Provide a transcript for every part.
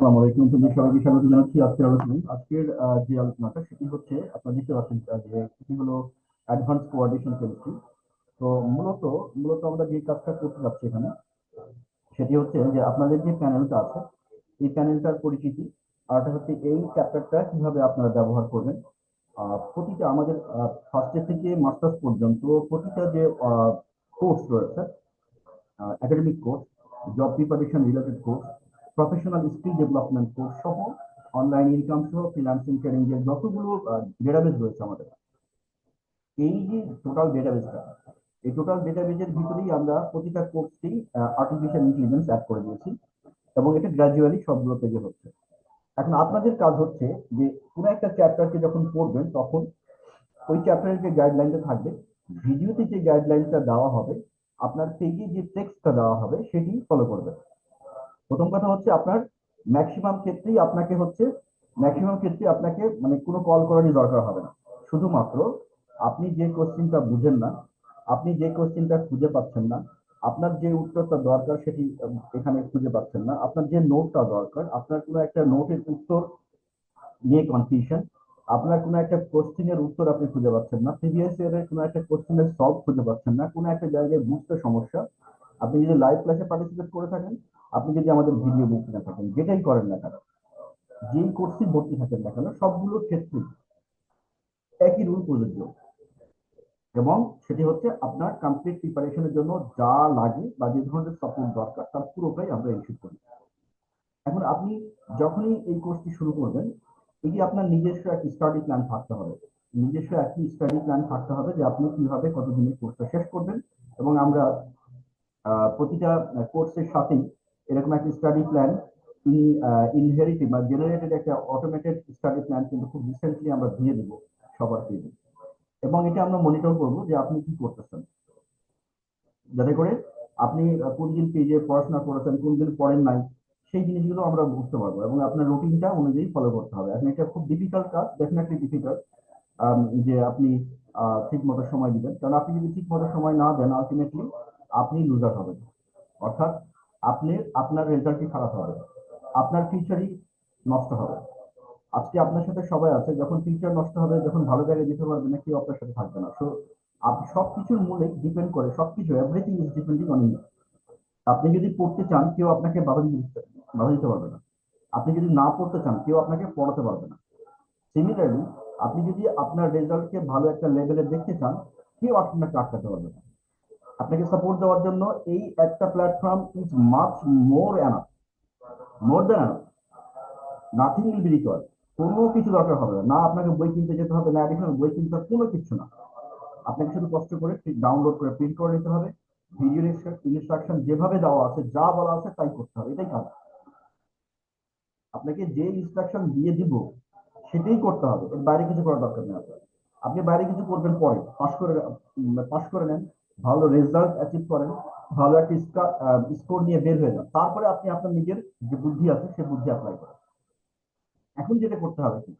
আসসালামু আলাইকুম। তুমি সবাইকে স্বাগত জানাচ্ছি আজকের আলোচনায়। আজকের যে আলোচনাটা, সেটি হচ্ছে আপনারা দেখতে পাচ্ছেন যে সেটি হলো অ্যাডভান্স কোঅর্ডিনেশন কেমিস্ট্রি তো মূলত মূলত আমরা যে কাজটা করতে যাচ্ছি এখানে, সেটি হচ্ছে যে আপনাদের যে প্যানেলটা আছে, এই প্যানেলটার পরিচিতি, আর একটা হচ্ছে এই চ্যাপ্টারটা কীভাবে আপনারা ব্যবহার করবেন। প্রতিটা আমাদের ফার্স্ট ইয়ার থেকে মাস্টার্স পর্যন্ত প্রতিটা যে কোর্স রয়েছে academic course job preparation related course professional skill development course সহ অনলাইন ইনকাম সহ ফিনান্সিং এর যতগুলো ডেটাবেস রয়েছে আমাদের। এই যে টোটাল ডেটাবেসটা এই টোটাল ডেটাবেসের ভিতরেই আমরা প্রতিটা কোর্সটি আর্টিফিশিয়াল ইন্টেলিজেন্স অ্যাড করে দিয়েছি এবং এটা গ্রাজুয়ালি সবগুলো পেজে হচ্ছে। এখন আপনাদের কাজ হচ্ছে যে কোনো একটা চ্যাপ্টারকে যখন পড়বেন, তখন ওই চ্যাপ্টারের যে গাইডলাইনটা থাকবে ভিডিওতে যে গাইডলাইনটা দেওয়া হবে, আপনার পেজে যে টেক্সটটা দেওয়া হবে, সেটি ফলো করবেন। প্রথম কথা হচ্ছে আপনার ম্যাক্সিমাম ক্ষেত্রেই আপনাকে হচ্ছে ম্যাক্সিমাম ক্ষেত্রে আপনাকে মানে কোনো কল করারই দরকার হবে না। শুধুমাত্র আপনি যে কোশ্চিনটা বুঝেন না, আপনি যে কোশ্চিনটা খুঁজে পাচ্ছেন না, আপনার যে উত্তরটা দরকার সেটি এখানে খুঁজে পাচ্ছেন না, আপনার যে নোটটা দরকার, আপনার কোনো একটা নোটের উত্তর নিয়ে কনফিউশন আপনার কোনো একটা কোশ্চিনের উত্তর আপনি খুঁজে পাচ্ছেন না প্রিভিয়াস ইয়ারের কোনো একটা কোশ্চিনের সলভ খুঁজে পাচ্ছেন না, কোনো একটা জায়গায় বুঝতে সমস্যা। আপনি যদি লাইভ ক্লাসে পার্টিসিপেট করে থাকেন আপনি যদি আমাদের ভিডিও দেখতে না থাকেন, যেটাই করেন না কেন, যেই কোর্সে ভর্তি থাকেন না কেন, সবগুলোর ক্ষেত্রে একই রুল প্রযোজ্য এবং সেটি হচ্ছে আপনার কমপ্লিট প্রিপারেশনের জন্য যা লাগে বা যে ধরনের সাপোর্ট দরকার, তার পুরোটাই আমরা ইনস্যুর করি। এখন আপনি যখনই এই কোর্সটি শুরু করবেন, এটি আপনার নিজস্ব একটি স্টাডি প্ল্যান থাকতে হবে। নিজস্ব একটি স্টাডি প্ল্যান থাকতে হবে যে আপনি কীভাবে কতদিনের কোর্সটা শেষ করবেন এবং আমরা প্রতিটা কোর্সের সাথেই এরকম একটা স্টাডি প্ল্যান ইনহেরিটেড বা জেনারেটেড একটা অটোমেটেড স্টাডি প্ল্যান কিন্তু খুব রিসেন্টলি আমরা দিয়ে দিব সবার পেজে এবং এটা আমরা মনিটর করব যে আপনি কি করতেছেন। যাতে করে আপনি কোন দিন পেজে পড়াশোনা করেছেন, কোন দিন পড়েন নাই, সেই জিনিসগুলো আমরা বুঝতে পারব এবং আপনার রুটিনটা অনুযায়ী ফলো করতে হবে। এখন এটা খুব ডিফিকাল্ট কাজ ডেফিনেটলি ডিফিকাল্ট যে আপনি ঠিক মতো সময় দিবেন। কারণ আপনি যদি ঠিক মতো সময় না দেন আলটিমেটলি আপনি লুজার হবেন। অর্থাৎ আপনি, আপনার রেজাল্টই খারাপ হবে। আপনার ফিউচারই নষ্ট হবে। আজকে আপনার সাথে সবাই আছে, যখন ফিউচার নষ্ট হবে, যখন ভালো জায়গায় যেতে পারবে না, কেউ আপনার সাথে থাকবে না। সো আপনি সবকিছুর মূলে ডিপেন্ড করে, সবকিছু everything is depending on you আপনি যদি পড়তে চান, কেউ আপনাকে বাধা দিতে বাধা দিতে পারবে না। আপনি যদি না পড়তে চান, কেউ আপনাকে পড়াতে পারবে না। সিমিলারলি আপনি যদি আপনার রেজাল্টকে ভালো একটা লেভেলে দেখতে চান, কেউ আপনাকে আটকাতে পারবে না। আপনাকে সাপোর্ট দেওয়ার জন্য এই একটা platform is much more enough more than enough nothing will be required কোনো কিছু দরকার হবে না। আপনাকে বই কিনতে যেতে হবে, না অ্যাডিশনাল বই কিনতে কোনো কিছু না। আপনাকে শুধু কষ্ট করে ডাউনলোড করে প্রিন্ট করে নিতে হবে। ভিডিও ইনস্ট্রাকশন যেভাবে দেওয়া আছে, যা বলা আছে তাই করতে হবে, এটাই কাজ। আপনাকে যে ইনস্ট্রাকশন দিয়ে দিব, সেটাই করতে হবে। এর বাইরে কিছু করার দরকার নেই আপনার। আপনি বাইরে কিছু করবেন পরে। পাস করে পাস করে নেন। ভালো রেজাল্ট অ্যাচিভ করেন, ভালো একটা স্কোর নিয়ে বের হয়ে যান। তারপরে আপনি আপনার নিজের যে বুদ্ধি আছে, সে বুদ্ধি অ্যাপ্লাই করেন। এখন যেটা করতে হবে কি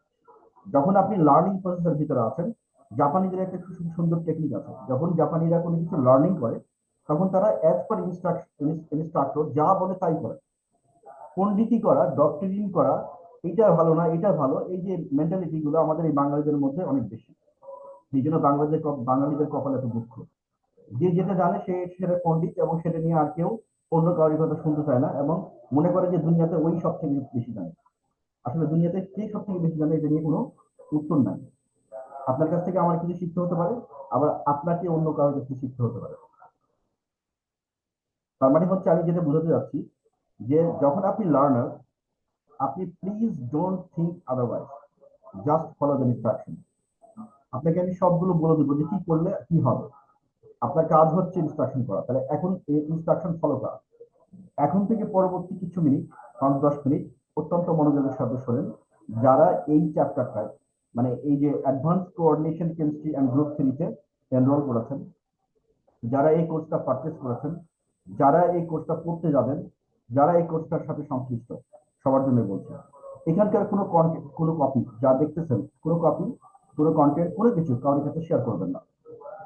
যখন আপনি লার্নিং প্রসেসের ভিতরে আছেন, জাপানিদের একটা খুব সুন্দর টেকনিক আছে। যখন জাপানিরা কোনো কিছু লার্নিং করে, তখন তারা অ্যাজ পার ইনস্ট্রাক্টর যা বলে তাই করে। পণ্ডিতি করা ডক্টরিং করা, এটা ভালো না, এটা ভালো, এই যে মেন্টালিটি গুলো আমাদের এই বাঙালিদের মধ্যে অনেক বেশি। এই জন্য বাংলাদেশের বাঙালিদের কপালে এত দুঃখ। যে যেটা জানে সে সেটা পণ্ডিত এবং সেটা নিয়ে আর কেউ অন্য কারোর কথা শুনতে চায় না এবং মনে করে যে দুনিয়াতে ওই সব থেকে বেশি জানে। আসলে দুনিয়াতে কে সব থেকে বেশি জানে এটা নিয়ে কোনো উত্তর নাই। আপনার কাছ থেকে আমার কিছু শিখতে হতে পারে, আবার আপনাকে অন্য কারোর কাছ শিখতে হতে পারে। তার মানে হচ্ছে আমি যেটা বোঝাতে যাচ্ছি যে যখন আপনি লার্নার আপনি please don't think otherwise just follow the instruction আপনাকে আমি সবগুলো বলে দেবো যে কি করলে কি হবে। আপনার কাজ হচ্ছে ইনস্ট্রাকশন করা। তাহলে এখন এই ইনস্ট্রাকশন ফলো করা। এখন থেকে পরবর্তী কিছু মিনিট, পাঁচ দশ মিনিট অত্যন্ত মনোযোগের সাথে শোনেন। যারা এই চ্যাপ্টারটায় মানে এই যে advance coordination chemistry and group থ্রিতে এনরোল করেছেন, যারা এই কোর্সটা পারচেস করেছেন, যারা এই কোর্সটা পড়তে যাবেন, যারা এই কোর্সটার সাথে সংশ্লিষ্ট, সবার জন্য বলছি। এখানকার কোনো কন্টেন্ট কোনো কপি যা দেখতেছেন, কোনো কপি কোনো কন্টেন্ট কোনো কিছু কারোর কাছে শেয়ার করবেন না।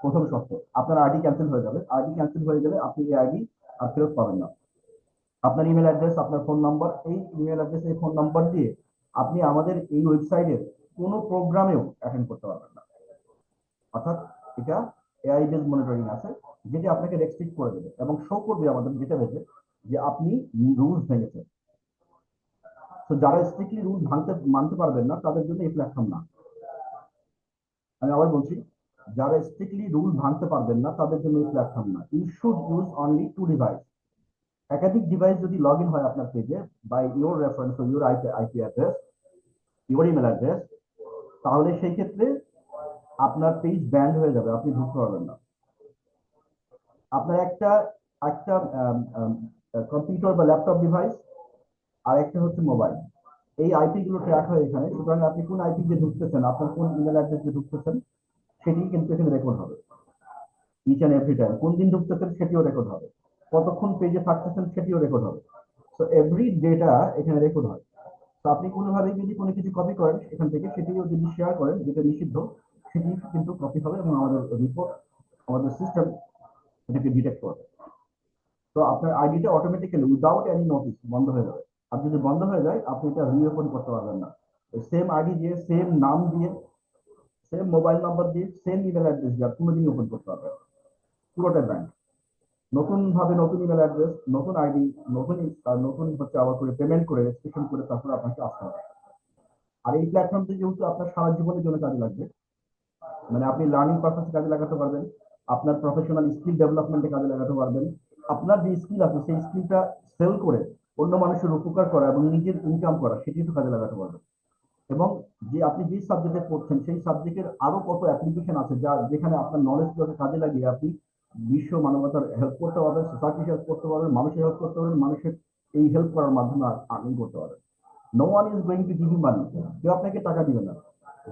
প্রথম শর্ত, আপনার আইডি ক্যান্সেল হয়ে যাবে। আইডি ক্যান্সেল হয়ে গেলে আপনি এই আইডি আর ফেরত পাবেন না। আপনার ইমেল অ্যাড্রেস আপনার ফোন নাম্বার এই ইমেল অ্যাড্রেস এই ফোন নাম্বার দিয়ে আপনি আমাদের এই ওয়েবসাইটের কোনো প্রোগ্রামেও অ্যাটেন্ড করতে পারবেন না। অর্থাৎ এটা এআই বেস মনিটরিং আছে, যেটি আপনাকে রেস্ট্রিক্ট করে দেবে এবং শো করবে আমাদের ডেটাবেসে যে আপনি রুলস ভেঙেছেন। তো যারা স্ট্রিক্টলি রুল ভাঙতে, মানতে পারবেন না, তাদের জন্য এই প্ল্যাটফর্ম না। আমি আবার বলছি যারা স্ট্রিক্টলি রুল ভাঙতে পারবেন না, তাদের জন্য এই প্ল্যাটফর্ম না। You should use only two device একাধিক ডিভাইস যদি লগ ইন হয় আপনার পেজে by your reference your IP IP address your email address তাহলে সেই ক্ষেত্রে আপনার পেজ ব্যান্ড হয়ে যাবে, আপনি ঢুকতে পারবেন না। আপনার একটা একটা কম্পিউটার বা ল্যাপটপ ডিভাইস আর একটা হচ্ছে মোবাইল এই আইপি গুলো ট্র্যাক হয় এখানে। সুতরাং আপনি কোন আইপি দিয়ে ঢুকতেছেন, আপনার কোন ইমেল অ্যাড্রেস দিয়ে ঢুকতেছেন সেটি কিন্তু এখানে রেকর্ড হবে। ইচ অ্যান্ড এভরি টাইম কোন দিন ঢুকতেছেন সেটিও রেকর্ড হবে। কতক্ষণ পেজে থাকতেছেন সেটিও রেকর্ড হবে। তো এভরি ডেটা এখানে রেকর্ড হয়। তো আপনি কোনোভাবে যদি কোনো কিছু কপি করেন, এখান থেকে সেটিও যদি শেয়ার করেন, যেটা নিষিদ্ধ, সেটি কিন্তু কপি হবে এবং আমাদের রিপোর্ট আমাদের সিস্টেম এটাকে ডিটেক্ট করবে। তো আপনার আইডিটা অটোমেটিক্যালি উইদাউট এনি নোটিস বন্ধ হয়ে যাবে। আর যদি বন্ধ হয়ে যায়, আপনি এটা রিওপেন করতে পারবেন না। সেম আইডি দিয়ে সেম নাম দিয়ে মোবাইল নাম্বার দিয়ে সেম ইমেল অ্যাড্রেস দিয়ে আপনি কোনোদিনই ওপেন করতে পারবেন পুরোটা ব্যাংক নতুন ভাবে নতুন ইমেল অ্যাড্রেস নতুন আইডি নতুন নতুন হচ্ছে আবার করে পেমেন্ট করে রেজিস্ট্রেশন করে তারপরে আপনাকে আসতে হবে। আর এই প্ল্যাটফর্মটি যেহেতু আপনার সারা জীবনের জন্য কাজে লাগবে মানে আপনি লার্নিং পারপাসে কাজে লাগাতে পারবেন, আপনার প্রফেশনাল স্কিল ডেভেলপমেন্টে কাজে লাগাতে পারবেন, আপনার যে স্কিল আছে সেই স্কিলটা সেল করে অন্য মানুষের উপকার করা এবং নিজের ইনকাম করা, সেটি তো কাজে লাগাতে পারবেন। এবং যে আপনি যে সাবজেক্টে পড়ছেন, সেই সাবজেক্টের আরও কত অ্যাপ্লিকেশন আছে যা যেখানে আপনার নলেজগুলোকে কাজে লাগিয়ে আপনি বিশ্ব মানবতার হেল্প করতে পারবেন সোসাইটি হেল্প করতে পারবেন, মানুষের হেল্প করতে পারবেন, মানুষের এই হেল্প করার মাধ্যমে আর্নিং করতে পারবেন। No one is going to give money কেউ আপনাকে টাকা দিবে না।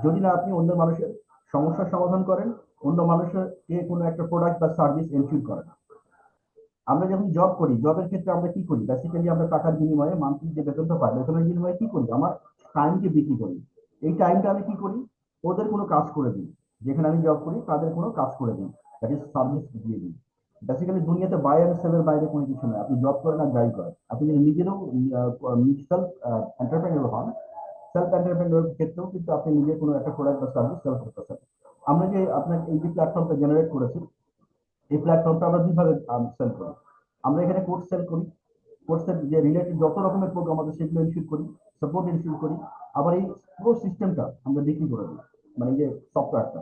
যদি না আপনি অন্য মানুষের সমস্যার সমাধান করেন, অন্য মানুষের কে কোনো একটা প্রোডাক্ট বা সার্ভিস এনফিল করেন। আমরা যখন জব করি জবের ক্ষেত্রে আমরা কি করি? বেসিক্যালি আমরা টাকার বিনিময়ে মান্থলি যে বেতনটা পাই, বেতনের বিনিময়ে কি করি? আমার টাইমকে বিক্রি করি। এই টাইমটা আমি কি করি? ওদের কোনো কাজ করে দিই। যেখানে আমি জব করি, তাদের কোনো কাজ করে দিই। দ্যাট ইজ সার্ভিস দিয়ে দিই। বেসিক্যালি দুনিয়াতে বাই সেলের বাইরে কোনো কিছু নয় আপনি জব করেন আর যাই করেন। আপনি যদি নিজেরও সেলফ এন্টারপ্রেনিউর হন সেলফ এন্টারপ্রেনিউর ক্ষেত্রেও কিন্তু আপনি নিজে কোনো একটা প্রোডাক্ট বা সার্ভিস সেল করতেছেন। আমরা যে আপনার এই যে প্ল্যাটফর্মটা জেনারেট করেছি, এই প্ল্যাটফর্মটা আমরা দুইভাবে সেল করি? আমরা এখানে কোর্স সেল করি। কোর্সের যে রিলেটেড যত রকমের প্রোগ্রাম আছে সেগুলো ইনস্টিটিউট করি সাপোর্ট ইনস্টিটিউট করি। আবার এই পুরো সিস্টেমটা আমরা বিক্রি করে দিই মানে যে সফটওয়্যারটা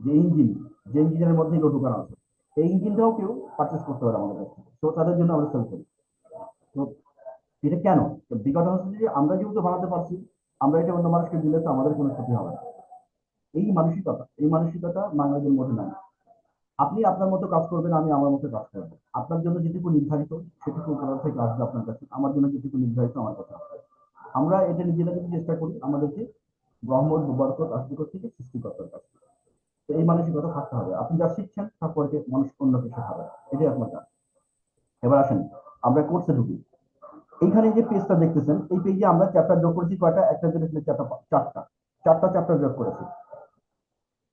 যে ইঞ্জিন যে ইঞ্জিনের মধ্যে এগুলো ঢোকানো আছে এই ইঞ্জিনটাও কেউ পারচেস করতে পারে আমাদের কাছ। তো তাদের জন্য আমরা সেল করি। তো এটা কেন? বিগত হচ্ছে যে আমরা যেহেতু বানাতে পারছি, আমরা এটা অন্য মানুষকে দিলে তো আমাদের কোনো ক্ষতি হবে না। এই মানসিকতা এই মানসিকতা বাংলাদেশের মধ্যে নাই। আপনি আপনার মতো কাজ করবেন আমি আমার মতো কাজ করব। আপনার জন্য যেটুকু নির্ধারিত সেটুকু উপর থেকে আসবে আপনার কাছে। আমার জন্য যেটুকু নির্ধারিত আমার কাছে আসবে আমরা এটা নিজেরা যদি চেষ্টা করি আমাদেরকে রহমত বরকত আসবিকত থেকে সৃষ্টিকর্তার কাছে তো এই মানসিকতা থাকতে হবে। আপনি যা শিখছেন তারপরে মানুষ অন্য কিছু হবে এটাই আপনার কাজ। এবার আসেন আমরা কোর্সে ঢুকি। এইখানে যে পেজটা দেখতেছেন এই পেজে আমরা চ্যাপ্টার যোগ করেছি কয়টা? একটা যেটা চ্যাপ্টার চারটা চারটা। চ্যাপ্টার যোগ করেছি।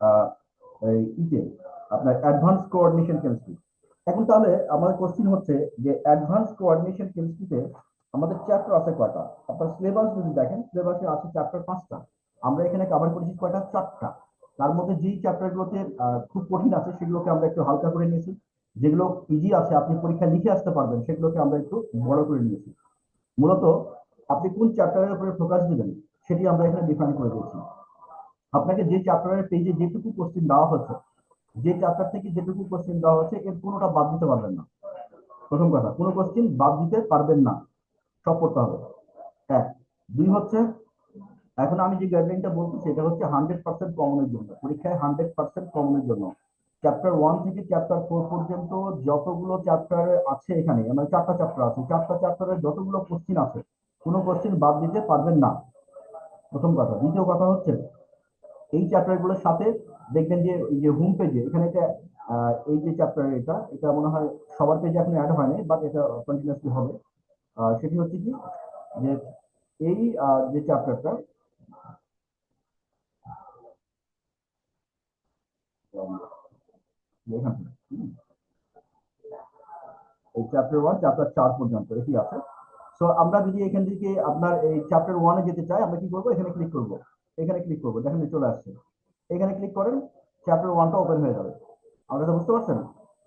আহ, এই আপনার অ্যাডভান্স কোঅর্ডিনেশন কেমিস্ট্রি এখন তাহলে আমাদের কোশ্চিন হচ্ছে যে অ্যাডভান্স কোঅর্ডিনেশন কেমিস্ট্রিতে আমাদের চ্যাপ্টার আছে কয়টা? আপনার সিলেবাস যদি দেখেন সিলেবাসে আছে চ্যাপ্টার পাঁচটা। আমরা এখানে কভার করেছি কয়টা? চারটা। তার মধ্যে যেই চ্যাপ্টারগুলোতে খুব কঠিন আছে, সেগুলোকে আমরা একটু হালকা করে নিয়েছি। যেগুলো ইজি আছে, আপনি পরীক্ষা লিখে আসতে পারবেন, সেগুলোকে আমরা একটু বড় করে নিয়েছি। মূলত আপনি কোন চ্যাপ্টারের উপরে ফোকাস দিবেন, সেটি আমরা এখানে ডিফাইন করে দিয়েছি। আপনাকে যে চ্যাপ্টারের পেজে যেটুকু কোশ্চিন দেওয়া হচ্ছে যে চ্যাপ্টার থেকে যেটুকু কোশ্চিন দেওয়া হচ্ছে এর কোনোটা বাদ দিতে পারবেন না। প্রথম কথা, কোনো কোশ্চিন বাদ দিতে পারবেন না। সব করতে হবে। এক। দুই হচ্ছে, এখন আমি যে গাইডলাইনটা বলছি, সেটা হচ্ছে হান্ড্রেড পার্সেন্ট কমনের জন্য। পরীক্ষায় হান্ড্রেড পার্সেন্ট কমনের জন্য। চ্যাপ্টার ওয়ান থেকে চ্যাপ্টার ফোর পর্যন্ত যতগুলো চ্যাপ্টার আছে এখানে মানে চারটা চ্যাপ্টার আছে, চারটা চ্যাপ্টারের যতগুলো কোশ্চিন আছে, কোনো কোশ্চিন বাদ দিতে পারবেন না। প্রথম কথা। দ্বিতীয় কথা হচ্ছে, এই চ্যাপ্টারগুলোর সাথে দেখবেন যে এই যে হোম পেজে এখানে এটা এই যে চ্যাপ্টার এটা এটা মনে হয় সবার পেজে এখন অ্যাড হয়নি বাট এটা কন্টিনিউসলি হবে। সেটি হচ্ছে কি, যে এই যে চ্যাপ্টারটা এই চ্যাপ্টার ওয়ান চ্যাপ্টার চার পর্যন্ত, এটি আছে। সো আমরা যদি এখান থেকে আপনার এই চ্যাপ্টার ওয়ানে যেতে চাই, আমরা কি করব? এখানে ক্লিক করব। এখানে ক্লিক করব। দেখেন, চলে আসছে। এখানে ক্লিক করেন চ্যাপ্টার ওয়ানটা ওপেন হয়ে যাবে। আপনারা তো বুঝতে পারছেন?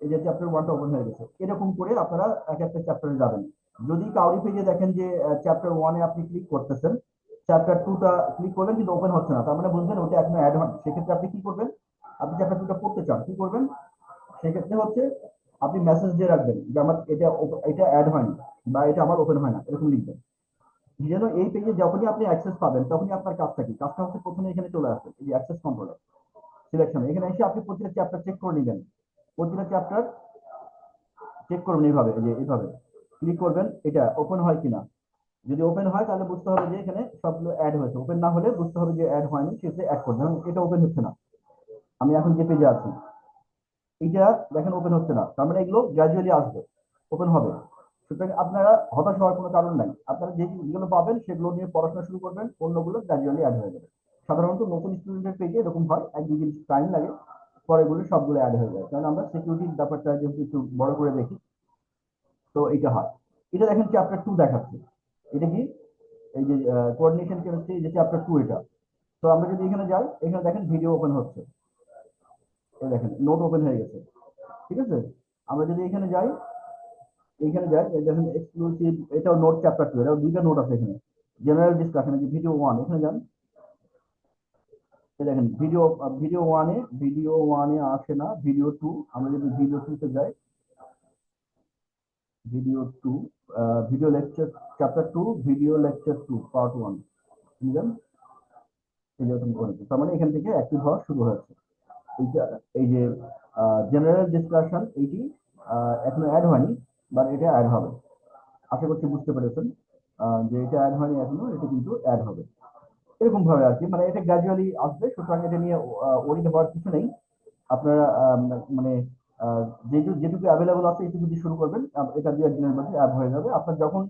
এই যে চ্যাপ্টার ওয়ানটা ওপেন হয়ে গেছে। এরকম করে আপনারা এক একটা চ্যাপ্টারে যাবেন। যদি কাউরি পেজে দেখেন যে চ্যাপ্টার ওয়ানে আপনি ক্লিক করতেছেন চ্যাপ্টার টুটা ক্লিক করলেন কিন্তু ওপেন হচ্ছে না। তার মানে বুঝবেন ওটা এখনও অ্যাড হয়নি। সেক্ষেত্রে আপনি কি করবেন? আপনি চ্যাপ্টার টুটা পড়তে চান, কি করবেন? সেক্ষেত্রে হচ্ছে আপনি মেসেজ দিয়ে রাখবেন যে আমার এটা এটা অ্যাড হয়নি বা এটা আমার ওপেন হয় না, এরকম লিখবেন। যেন এই পেজে যখনই আপনি অ্যাক্সেস পাবেন, তখনই আপনার কাজটা কি? কাজটা হচ্ছে প্রথমে এখানে চলে আসবে, এই অ্যাক্সেস কন্ট্রোলার সিলেকশন এখানে এসে আপনি প্রতিটা চ্যাপ্টার চেক করে নেবেন। প্রতিটা চ্যাপ্টার চেক করবেন এইভাবে, এই যে এইভাবে। ক্লিক করবেন, এটা ওপেন হয় কিনা? যদি ওপেন হয়, তাহলে বুঝতে হবে যে এখানে সবগুলো অ্যাড হয়েছে। ওপেন না হলে বুঝতে হবে যে অ্যাড হয়নি, সেক্ষেত্রে অ্যাড করবেন। এটা ওপেন হচ্ছে না। আমি এখন যে পেজে আছি এটা দেখেন ওপেন হচ্ছে না। তার মানে এগুলো গ্র্যাজুয়ালি আসবে। ওপেন হবে। সুতরাং আপনারা হতাশ হওয়ার কোনো কারণ নাই। আপনারা যেগুলো পাবেন সেগুলো নিয়ে পড়াশোনা শুরু করবেন, অন্যগুলো গ্র্যাজুয়ালি অ্যাড হয়ে যাবে। সাধারণত নতুন স্টুডেন্টের পেজে এরকম হয়, এক দুই দিন টাইম লাগে, পরে এগুলো সবগুলো অ্যাড হয়ে যায়। কারণ আমরা সিকিউরিটির ব্যাপারটা যেহেতু একটু বড় করে দেখি, তো এটা হয়। এটা দেখেন চ্যাপ্টার টু দেখাচ্ছে। এটা কি? এই যে কোঅর্ডিনেশন কেমিস্ট্রি যে চ্যাপ্টার টু এটা? তো আমরা যদি এখানে যাই, এখানে দেখেন ভিডিও ওপেন হচ্ছে। এই দেখেন নোট ওপেন হয়ে গেছে। ঠিক আছে? আমরা যদি এখানে যাই এখানে এই দেখেন এক্সক্লুসিভ এটাও নোট চ্যাপ্টার টু এটাও দুইটা নোট আছে এখানে। জেনারেল ডিসকাশন যে ভিডিও ওয়ান এখানে যান। দেখেন ভিডিও ভিডিও ওয়ানে ভিডিও ওয়ানে আসে না ভিডিও টু আমরা যদি ভিডিও টুতে যাই video two video lecture chapter two video lecture two part one বুঝলেন? এই যে তার মানে এখান থেকে অ্যাক্টিভ হওয়া শুরু হয়েছে। এই যে জেনারেল ডিসকাশন এইটি এখনও অ্যাড হয়নি। বাট এটা অ্যাড হবে। আশা করছি বুঝতে পেরেছেন যে এটা অ্যাড হয়নি এখনও, এটা কিন্তু অ্যাড হবে। এরকম ভাবে আর কি মানে এটা গ্র্যাজুয়ালি আসবে, সুতরাং এটা নিয়ে ওরিড হওয়ার কিছু নেই। আপনারা মানে যেটুকু যেটুকু অ্যাভেলেবল আছে, এটুকু দিয়ে শুরু করবেন এটা দু একদিনের মধ্যে অ্যাড হয়ে যাবে। আপনার যখন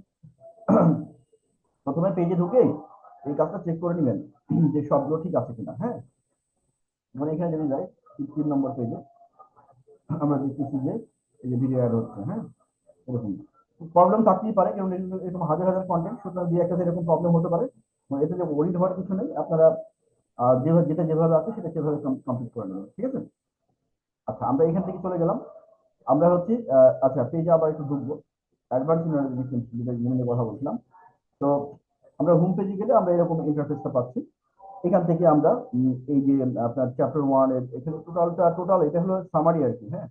প্রথমে পেজে ঢুকে এই কাজটা চেক করে নেবেন, যে সবগুলো ঠিক আছে কিনা হ্যাঁ? মানে এখানে যদি যাই, তিন নম্বর পেজে আমরা দেখতেছি যে, এই যে ভিডিও অ্যাড হচ্ছে হ্যাঁ? প্রবলেম থাকতেই পারে কারণ এরকম- হাজার হাজার কন্টেন্ট সুতরাং দুই একটা এরকম প্রবলেম হতে পারে। মানে এতে যে ওরিড হওয়ার কিছু নেই, আপনারা যেভাবে, যেটা যেভাবে আছে সেটা সেভাবে কমপ্লিট করে নেবেন, ঠিক আছে? আচ্ছা আমরা এখান থেকে চলে গেলাম। আমরা হচ্ছে আচ্ছা পেজে আবার একটু ঢুকবো। অ্যাডভান্স নিয়ে কথা বলছিলাম। তো আমরা হোম পেজে গেলে আমরা এরকম ইন্টারফেসটা পাচ্ছি। এখান থেকে আমরা এই যে, আপনার চ্যাপ্টার ওয়ানের, এখানে টোটালটা টোটাল এটা হলো সামারি আর কি হ্যাঁ?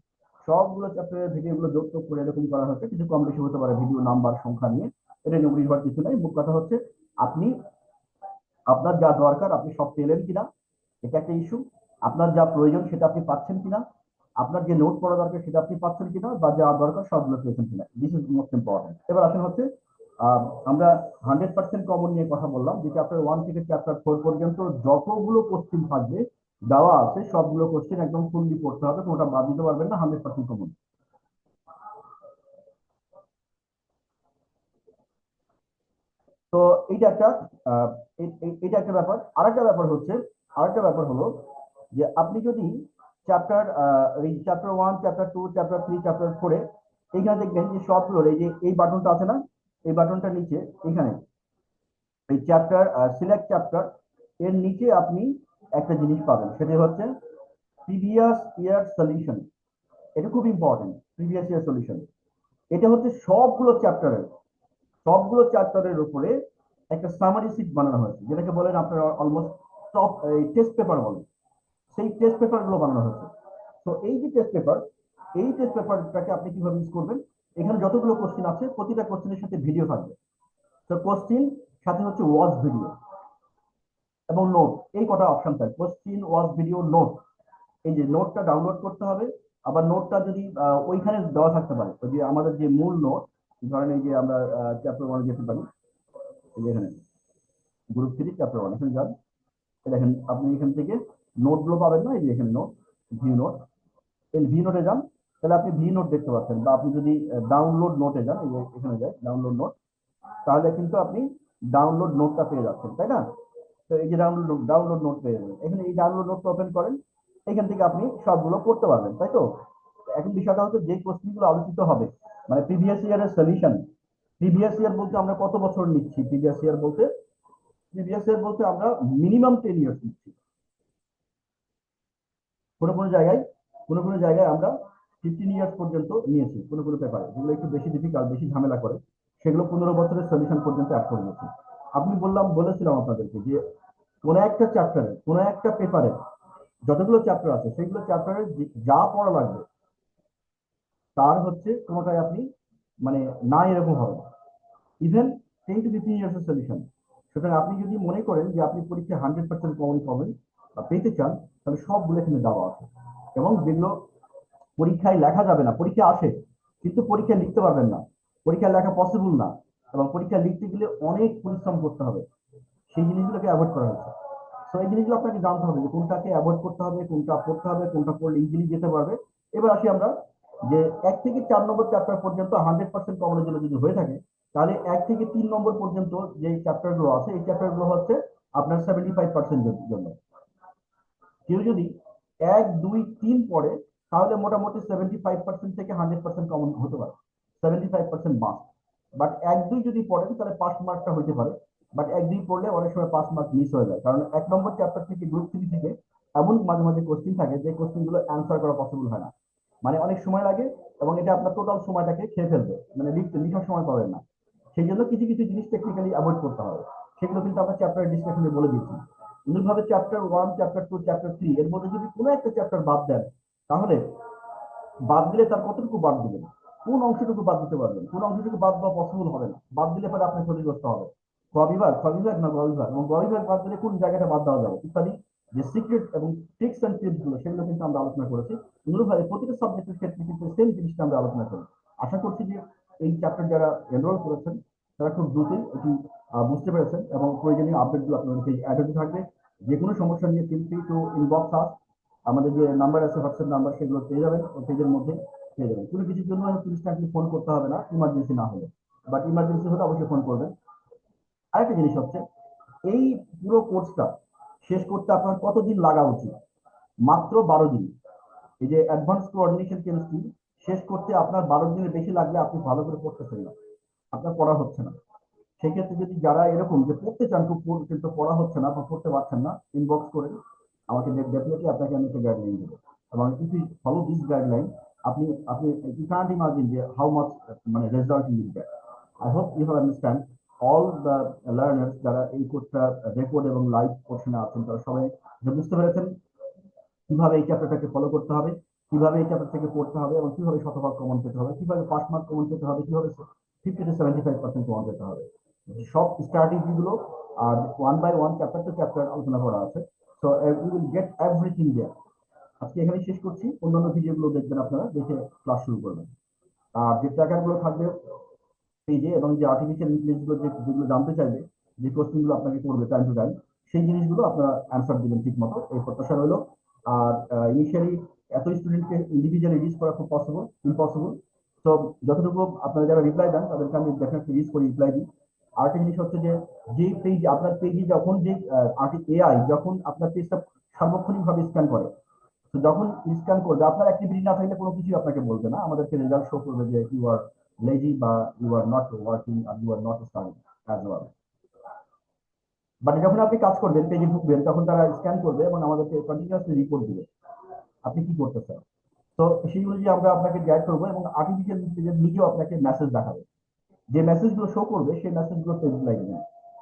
সবগুলো চ্যাপ্টারের ভিডিওগুলো যোগ যোগ করে এরকম করা হয়েছে কিছু কম বেশি হতে পারে ভিডিও নাম্বার, সংখ্যা নিয়ে। এটা নিয়ে হওয়ার কিছু নাই। মূল কথা হচ্ছে, আপনি, আপনার যা দরকার, আপনি সব পেলেন কিনা? এটা একটা ইস্যু আপনার যা প্রয়োজন, সেটা আপনি পাচ্ছেন কিনা? আপনার যে নোট পড়া দরকার, সেটা আপনি পাচ্ছেন কিনা? বা যা দরকার, সবগুলো পেয়েছেন কিনা? দিস ইজ মোস্ট ইম্পর্টেন্ট এবার আসেন হচ্ছে আমরা হান্ড্রেড পার্সেন্ট কমন নিয়ে কথা বললাম যে চ্যাপ্টার ওয়ান থেকে চ্যাপ্টার ফোর পর্যন্ত যতগুলো কোশ্চিন থাকবে দেওয়া আছে, সবগুলো কোশ্চেন একদম ফুললি পড়তে হবে কোনটা বাদ দিতে পারবেন না হান্ড্রেড পার্সেন্ট কমন তো এইটা একটা এটা একটা ব্যাপার। আরেকটা ব্যাপার হচ্ছে, আরেকটা ব্যাপার হলো যে আপনি যদি চ্যাপ্টার এই chapter one chapter two chapter three chapter ফোরে এইখানে দেখবেন যে সবগুলোর এই যে, এই বাটনটা আছে না, এই বাটনটা নিচে, এখানে, এই চ্যাপ্টার সিলেক্ট চ্যাপ্টার এর নিচে আপনি একটা জিনিস পাবেন সেটা হচ্ছে প্রিভিয়াস ইয়ার সলিউশন এটা খুব ইম্পর্টেন্ট প্রিভিয়াস ইয়ার সলিউশন এটা হচ্ছে সবগুলো চ্যাপ্টারের সবগুলো চ্যাপ্টারের উপরে একটা সামারি সিট বানানো হয়েছে, যেটাকে বলেন আপনারা অলমোস্ট টপ টেস্ট পেপার বলেন সেই টেস্ট পেপারগুলো বানানো হয়েছে। তো এই যে টেস্ট পেপার এই টেস্ট পেপারটাকে আপনি কীভাবে ইউজ করবেন, এখানে যতগুলো কোশ্চিন আছে, প্রতিটা কোশ্চিনের সাথে ভিডিও থাকবে। তো কোশ্চিন সাথে হচ্ছে ওয়াচ ভিডিও এবং নোট এই কটা অপশন থাকে। কোশ্চিন ওয়াচ ভিডিও নোট এই যে নোটটা ডাউনলোড করতে হবে। আবার নোটটা যদি ওইখানে দেওয়া থাকতে পারে। যে আমাদের যে মূল নোট ধরেন এই যে আমরা চ্যাপ্টার ওয়ানে যেতে পারি। এখানে। গ্রুপ থ্রি চ্যাপ্টার ওয়ান এখানে যান। দেখেন, আপনি এখান থেকে নোটগুলো পাবেন না। এই যে এখানে নোট ভিউ নোট এই ভি নোটে যান। তাহলে আপনি ভি নোট দেখতে পাচ্ছেন। বা আপনি যদি ডাউনলোড নোটে যান, এই যে এখানে যায় ডাউনলোড নোট তাহলে কিন্তু আপনি ডাউনলোড নোটটা পেয়ে যাচ্ছেন, তাই না? তো এই যে ডাউনলোড ডাউনলোড নোট পেয়ে যাবেন। এখানে এই ডাউনলোড নোটটা ওপেন করেন, এখান থেকে আপনি সবগুলো পড়তে পারবেন, তাই তো? এখন বিষয়টা হচ্ছে যে কোশ্চেনগুলো আলোচিত হবে মানে প্রিভিয়াস ইয়ারের সলিউশন প্রিভিয়াস ইয়ার বলতে আমরা কত বছর নিচ্ছি? প্রিভিয়াস ইয়ার বলতে প্রিভিয়াস ইয়ার বলতে আমরা মিনিমাম টেন ইয়ার্স নিচ্ছি। কোনো কোনো জায়গায়, কোনো কোনো জায়গায় আমরা ফিফটিন ইয়ার্স পর্যন্ত নিয়েছি, কোনো কোনো পেপারে যেগুলো একটু বেশি ডিফিকাল্ট বেশি ঝামেলা করে, সেগুলো পনেরো বছরের সলিউশন পর্যন্ত অ্যাড করে নিয়েছি। আপনি বললাম, বলেছিলাম আপনাদেরকে যে কোনো একটা চ্যাপ্টারে কোনো একটা পেপারে যতগুলো চ্যাপ্টার আছে সেগুলো চ্যাপ্টারে যা পড়া লাগবে, তার হচ্ছে কোনোটাই আপনি মানে না এরকম হবে even ten to fifteen years এর সলিউশন সুতরাং আপনি যদি মনে করেন যে আপনি পরীক্ষায় হান্ড্রেড পার্সেন্ট কমন পাবেন বা পেতে চান, তাহলে সবগুলো এখানে দেওয়া আছে। এবং যেগুলো পরীক্ষায় লেখা যাবে না, পরীক্ষা আসে, কিন্তু পরীক্ষা লিখতে পারবেন না। পরীক্ষায় লেখা পসিবল না। এবং পরীক্ষা লিখতে গেলে অনেক পরিশ্রম করতে হবে। সেই জিনিসগুলোকে অ্যাভয়েড করা হয়েছে। তো এই জিনিসগুলো আপনাকে জানতে হবে যে কোনটাকে অ্যাভয়েড করতে হবে, কোনটা পড়তে হবে, কোনটা পড়লে ইজিলি যেতে পারবে। এবার আসি আমরা যে এক থেকে চার নম্বর চ্যাপ্টার পর্যন্ত হান্ড্রেড পার্সেন্ট জন্য যদি হয়ে থাকে, তাহলে এক থেকে তিন নম্বর পর্যন্ত যে চ্যাপ্টারগুলো আছে, এই চ্যাপ্টারগুলো হচ্ছে আপনার সেভেন্টি ফাইভ পার্সেন্ট জন্য। কেউ যদি এক, দুই, তিন পড়ে, তাহলে মোটামুটি সেভেন্টি ফাইভ পার্সেন্ট থেকে হান্ড্রেড পার্সেন্ট কমন হতে পারে। Seventy five percent marks but এক, দুই যদি পড়েন, তাহলে পাস মার্কটা হতে পারে। বাট একদিন পড়লে অনেক সময় পাস মার্ক মিস হয়ে যায়। কারণ এক নম্বর চ্যাপ্টার থেকে গ্রুপ থ্রি থেকে এমন মাঝে মাঝে কোশ্চিন থাকে যে কোশ্চিনগুলো অ্যান্সার করা পসিবল হয় না। মানে অনেক সময় লাগে এবং এটা আপনার টোটাল সময়টাকে খেয়ে ফেলবে। মানে লিখতে, লিখার সময় পাবেন না। সেই জন্য কিছু কিছু জিনিস টেকনিক্যালি অ্যাভয়েড করতে হবে। সেগুলো কিন্তু আমরা চ্যাপ্টার ডিসকাশনে বলে দিচ্ছি। অনুরূপভাবে chapter one chapter two chapter three এর মধ্যে যদি কোনো একটা চ্যাপ্টার বাদ দেন, তাহলে বাদ দিলে তার কতটুকু বাদ দিবেন? কোন অংশটুকু বাদ দিতে পারবেন? কোন অংশটুকু বাদ দেওয়া পসিবল হবে না। বাদ দিলে পরে আপনি ক্ষতিগ্রস্ত হবে। ক বিভাগ খ বিভাগ না গ বিভাগ এবং গ বিভাগ বাদ দিলে কোন জায়গাটা বাদ দেওয়া যাবে? ইত্যাদি যে সিক্রেট এবং ট্রিক্স অ্যান্ড টিপসগুলো, সেগুলো কিন্তু আমরা আলোচনা করেছি। অনুরূপভাবে প্রতিটা সাবজেক্টের ক্ষেত্রে কিন্তু সেম জিনিসটা আমরা আলোচনা করি। আশা করছি যে এই চ্যাপ্টার যারা এনরোল করেছেন, তারা খুব দ্রুতই এটি বুঝতে পেরেছেন এবং প্রয়োজনীয় আপডেটগুলো আপনাদের পেজ অ্যাড হতে থাকবে। যে কোনো সমস্যা নিয়ে ফ্রি টু ইনবক্স আস আমাদের যে নাম্বার আছে হোয়াটসঅ্যাপ নাম্বার সেগুলো পেয়ে যাবেন পেজের মধ্যে পেয়ে যাবেন। কোনো কিছুর জন্য ইনস্ট্যান্টলি ফোন করতে হবে না ইমার্জেন্সি না হলে। বাট ইমার্জেন্সি হলে অবশ্যই ফোন করবেন। আরেকটা জিনিস হচ্ছে, এই পুরো কোর্সটা শেষ করতে আপনার কতদিন লাগা উচিত? মাত্র বারো দিন। এই যে অ্যাডভান্স কোঅর্ডিনেশন কেমিস্ট্রি শেষ করতে আপনার বারো দিনের বেশি লাগলে আপনি ভালো করে পড়তেছেন না। আপনার পড়া হচ্ছে না। সেক্ষেত্রে যদি যারা এরকম যে পড়তে চান কিন্তু পড়া হচ্ছে না বা পড়তে পারছেন না ইনবক্স করে আমাকে ডেফিনেটলি আপনাকে আমি একটা গাইডলাইন দেবো। এবং if you follow this guideline আপনি আপনি ইউ কান্ট ইমাজিন যে হাউ মাচ মানে result you get I hope you have understand all the learners যারা এই কোর্সটা রেকর্ড এবং লাইভ পোর্শনে আছেন, তারা সবাই বুঝতে পেরেছেন কীভাবে এই চ্যাপ্টারটাকে ফলো করতে হবে, কীভাবে এই চ্যাপ্টার থেকে পড়তে হবে এবং কীভাবে শতভাগ কমন পেতে হবে, কীভাবে পাস মার্ক কমন পেতে হবে, কীভাবে fifty to seventy five percent common পেতে হবে। সব স্ট্র্যাটেজি গুলো আর one by one chapter to chapter আলোচনা করা আছে। So you will get everything there আজকে এখানে শেষ করছি। অন্যান্য ভিডিওগুলো দেখবেন আপনারা, দেখে ক্লাস শুরু করবেন। আর যে ট্র্যাকারগুলো থাকবে পেজে এবং যে আর্টিফিশিয়াল ইন্টেলিজেন্সগুলো যে- যেগুলো জানতে চাইবে, যে কোশ্চেনগুলো আপনাকে করবে টাইম টু টাইম সেই জিনিসগুলো আপনারা অ্যান্সার দিবেন ঠিক মতো এই প্রত্যাশা রইল। আর ইনিশিয়ালি এত স্টুডেন্টকে ইন্ডিভিজুয়ালি রিচ করা খুব পসিবল ইম্পসিবল তো যতটুকু আপনারা যারা রিপ্লাই দেন, তাদেরকে আমি ডেফিনেটলি রিচ করে রিপ্লাই দিই। আরেকটা জিনিস হচ্ছে যে যে পেজ আপনার পেজে যখন যে এআই যখন আপনার পেজটা সার্বক্ষণিকভাবে স্ক্যান করে, তো যখন স্ক্যান করবে, আপনার অ্যাক্টিভিটি না থাকলে কোনো কিছুই আপনাকে বলবে না। আমাদেরকে রেজাল্ট শো করবে যে ইউ আর লেজি বা you are not working R you are not studying as well but যখন আপনি কাজ করবেন, পেজে ঢুকবেন, তখন তারা স্ক্যান করবে এবং আমাদেরকে কন্টিনিউয়াসলি রিপোর্ট দিবে। আপনি কি করতেছেন? তো সেই অনুযায়ী আমরা আপনাকে গাইড করব এবং আর্টিফিশিয়াল ইন্টেলিজেন্স নিজেও আপনাকে মেসেজ দেখাবে। যে মেসেজগুলো শো করবে, সেই মেসেজগুলো পেজ দিবেন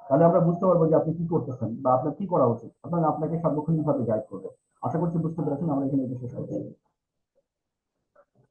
তাহলে আমরা বুঝতে পারব যে আপনি কি করতেছেন বা আপনার কি করা উচিত। আপনার আপনাকে সার্বক্ষণিকভাবে গাইড করবে। আশা করছি বুঝতে পেরেছেন, আমরা এখানে এটা শেষ করছি।